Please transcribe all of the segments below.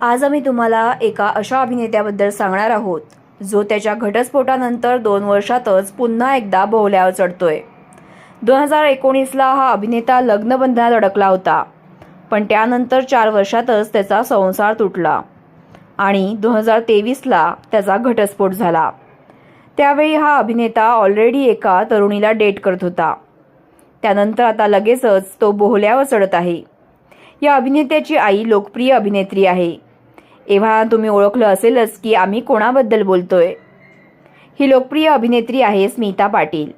आज आम्ही तुम्हाला एका अशा अभिनेत्याबद्दल सांगणार आहोत जो त्याच्या घटस्फोटानंतर दोन वर्षातच पुन्हा एकदा बोहल्यावर चढतोय. दोन हजार एकोणीसला हा अभिनेता लग्नबंधनात अडकला होता पण त्यानंतर चार वर्षातच त्याचा संसार तुटला आणि दोन हजार तेवीसला त्याचा घटस्फोट झाला. त्यावेळी हा अभिनेता ऑलरेडी एका तरुणीला डेट करत होता. त्यानंतर आता लगेचच तो बोहल्यावर चढत आहे. या अभिनेत्याची आई लोकप्रिय अभिनेत्री आहे. एव्हा तुम्ही ओळखलं असेलच की आम्ही कोणाबद्दल बोलतोय. ही लोकप्रिय अभिनेत्री आहे स्मिता पाटील.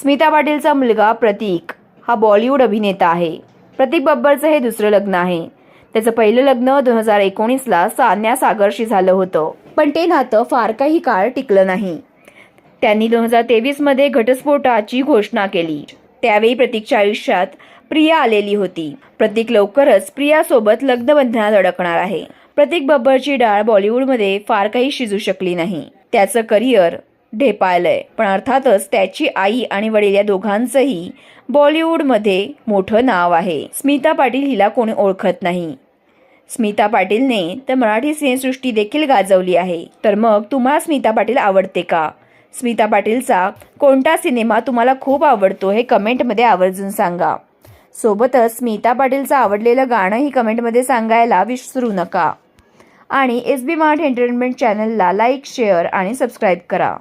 स्मिता पाटीलचा मुलगा प्रतीक हा बॉलिवूड अभिनेता आहे. प्रतीक बब्बरचं हे दुसरं लग्न आहे. त्याचं पहिलं लग्न दोन हजार एकोणीसला सान्या सागरशी झालं होतं. पण ते नातं फार काही काळ टिकलं नाही. त्यांनी दोन हजार तेवीसमध्ये घटस्फोटाची घोषणा केली. त्यावेळी प्रतीकच्या आयुष्यात प्रिया आलेली होती. प्रतीक लवकरच प्रियासोबत लग्नबंधनात अडकणार आहे. प्रतीक बब्बरची डाळ बॉलिवूडमध्ये फार काही शिजू शकली नाही. त्याचं करिअर ढेपाळलंय. पण अर्थातच त्याची आई आणि वडील या दोघांचंही बॉलिवूडमध्ये मोठं नाव आहे. स्मिता पाटील हिला कोणी ओळखत नाही. स्मिता पाटीलने तर मराठी सिनेसृष्टी देखील गाजवली आहे. तर मग तुम्हाला स्मिता पाटील आवडते का? स्मिता पाटीलचा कोणता सिनेमा तुम्हाला खूप आवडतो हे कमेंटमध्ये आवर्जून सांगा. सोबतच स्मिता पाटीलचं आवडलेलं गाणंही कमेंटमध्ये सांगायला विसरू नका. आणि एस बी मार्ट एंटरटेनमेंट चॅनलला लाईक शेअर आणि सबस्क्राईब करा.